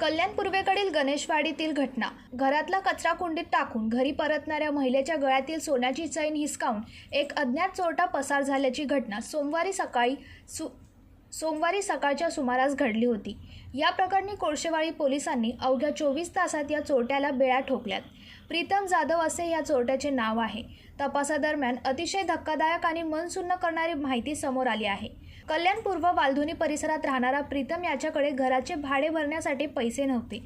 कल्याण पूर्वेकडील गणेशवाडीतील घटना. घरातला कचरा कुंडीत टाकून घरी परतणाऱ्या महिलेच्या गळ्यातील सोन्याची चैन हिसकावून एक अज्ञात चोरटा पसार झाल्याची घटना सोमवारी सकाळी सु सोमवारी सकाळच्या सुमारास घडली होती. या प्रकरणी कोळशेवाडी पोलिसांनी अवघ्या चोवीस तासात या चोरट्याला बेळा ठोकल्यात. प्रीतम जाधव असे या चोरट्याचे नाव आहे. तपासादरम्यान अतिशय धक्कादायक आणि मनसुन्न करणारी माहिती समोर आली आहे. कल्याण पूर्व वालधुनी परिसरात राहणारा प्रीतम याच्याकडे घराचे भाडे भरण्यासाठी पैसे नव्हते.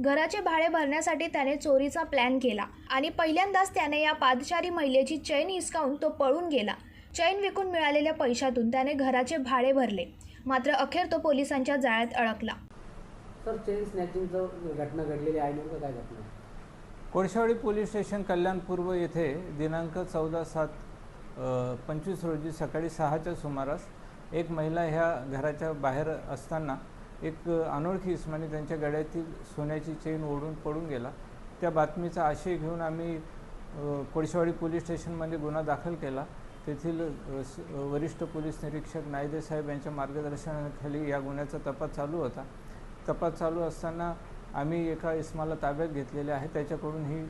घराचे भाडे भरण्यासाठी त्याने चोरीचा प्लॅन केला आणि पहिल्यांदाच त्याने या पादचारी महिलेची चैन हिसकावून तो पळून गेला. चैन विकून मिळालेल्या पैशातून त्याने घराचे भाडे भरले. मात्र अखेर तो पोलिसांच्या जाळ्यात अडकला. सर चेन स्नॅचिंगचं घटना घडलेली आहे नेमकं काय घटना? पोलीस स्टेशन कल्याण पूर्व येथे दिनांक चौदा सात पंचवीस रोजी सकाळी सहाच्या सुमारास एक महिला ह्या घराच्या बाहेर असताना एक अनोळखी इसमाने त्यांच्या गळ्यातील सोन्याची चेन ओढून पडून गेला. त्या बातमीचा आशय घेऊन आम्ही कोळशेवाडी पोलीस स्टेशनमध्ये गुन्हा दाखल केला. तेथील स- वरिष्ठ पोलीस निरीक्षक नायदे साहेब यांच्या मार्गदर्शनाखाली या गुन्ह्याचा तपास चालू होता. तपास चालू असताना आम्ही एका इस्माला ताब्यात घेतलेले आहे. त्याच्याकडून ही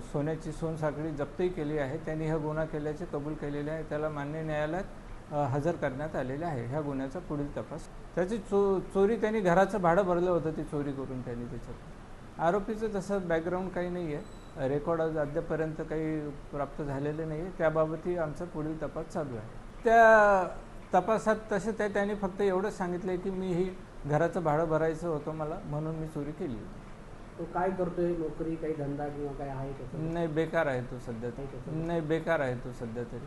सोन्याची सोनसाखळी जप्तही केली आहे. त्यांनी हा गुन्हा केल्याचे कबूल केलेले आहे. त्याला मान्य न्यायालयात हजर करण्यात आलेले आहे. ह्या गुन्ह्याचा पुढील तपास. त्याची चो चोरी त्यांनी घराचं भाडं भरलं होतं ती चोरी करून त्यांनी त्याच्यात. आरोपीचं तसं बॅकग्राऊंड काही नाही आहे. रेकॉर्ड आज अद्यापर्यंत काही प्राप्त झालेले नाही आहे. त्याबाबतही आमचा पुढील तपास चालू आहे. त्या तपासात तसे ते त्यांनी फक्त एवढंच सांगितलं आहे की मी ही घराचं भाडं भरायचं होतं मला म्हणून मी चोरी केली होती. तो काय करतोय? नोकरी काही धंदा किंवा काय आहे नाही बेकार आहे तो सध्या. नाही बेकार आहे तो सध्या तरी.